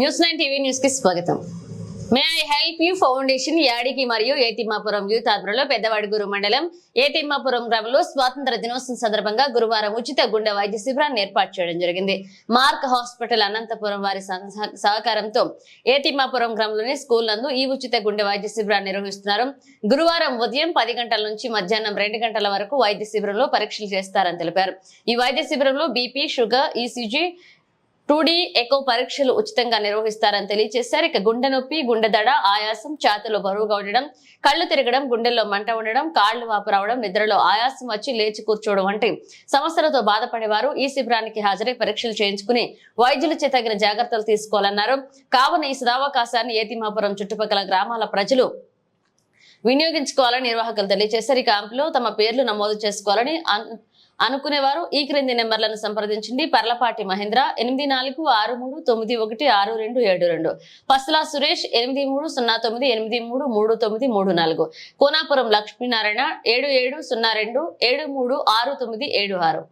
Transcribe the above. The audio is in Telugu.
న్యూస్ నైన్ టీవీ న్యూస్కి స్వాగతం. May I help you foundation Yadiki మరియు ఏతిమ్మాపురం యూత్ ఆధ్వర్యంలో పెద్దవాడిగూరు మండలం ఏతిమ్మాపురం గ్రామంలో స్వాతంత్ర దినోత్సవం సందర్భంగా గురువారం ఉచిత గుండె వైద్య శిబిరాన్ని ఏర్పాటు చేయడం జరిగింది. మార్క్ హాస్పిటల్ అనంతపురం వారి సహకారంతో ఏతిమ్మాపురం గ్రామంలోని స్కూల్ నందు ఈ ఉచిత గుండె వైద్య శిబిరాన్ని నిర్వహిస్తున్నారు. గురువారం ఉదయం పది గంటల నుంచి మధ్యాహ్నం రెండు గంటల వరకు వైద్య శిబిరంలో పరీక్షలు చేస్తారని తెలిపారు. ఈ వైద్య శిబిరంలో BP sugar ECG two echo పరీక్షలు ఉచితంగా నిర్వహిస్తారని తెలియజేశారు. ఇక గుండె నొప్పి గుండె దడ ఆయాసం ఛాతీలో బరువుగా ఉండడం కళ్ళు తిరగడం గుండెల్లో మంట ఉండడం కాళ్ళు వాపు రావడం నిద్రలో ఆయాసం వచ్చి లేచి కూర్చోవడం వంటి సమస్యలతో బాధపడేవారు ఈ శిబిరానికి హాజరై పరీక్షలు చేయించుకుని వైద్యులచే తగిన జాగ్రత్తలు తీసుకోవాలన్నారు. కావున ఈ సదావకాశాన్ని ఏతిమాపురం చుట్టుపక్కల గ్రామాల ప్రజలు వినియోగించుకోవాలని నిర్వాహకులు తెలియజేశారు. ఈ క్యాంపులో తమ పేర్లు నమోదు చేసుకోవాలని అనుకునేవారు. ఈ క్రింది నెంబర్లను సంప్రదించండి. పర్లపాటి మహేంద్ర ఎనిమిది నాలుగు ఆరు మూడు తొమ్మిది ఒకటి ఆరు రెండు ఏడు రెండు. పస్తులా సురేష్ ఎనిమిది మూడు సున్నా తొమ్మిది ఎనిమిది మూడు మూడు తొమ్మిది మూడు నాలుగు. కోనాపురం లక్ష్మీనారాయణ ఏడు ఏడు సున్నా రెండు ఏడు మూడు ఆరు తొమ్మిది ఏడు ఆరు.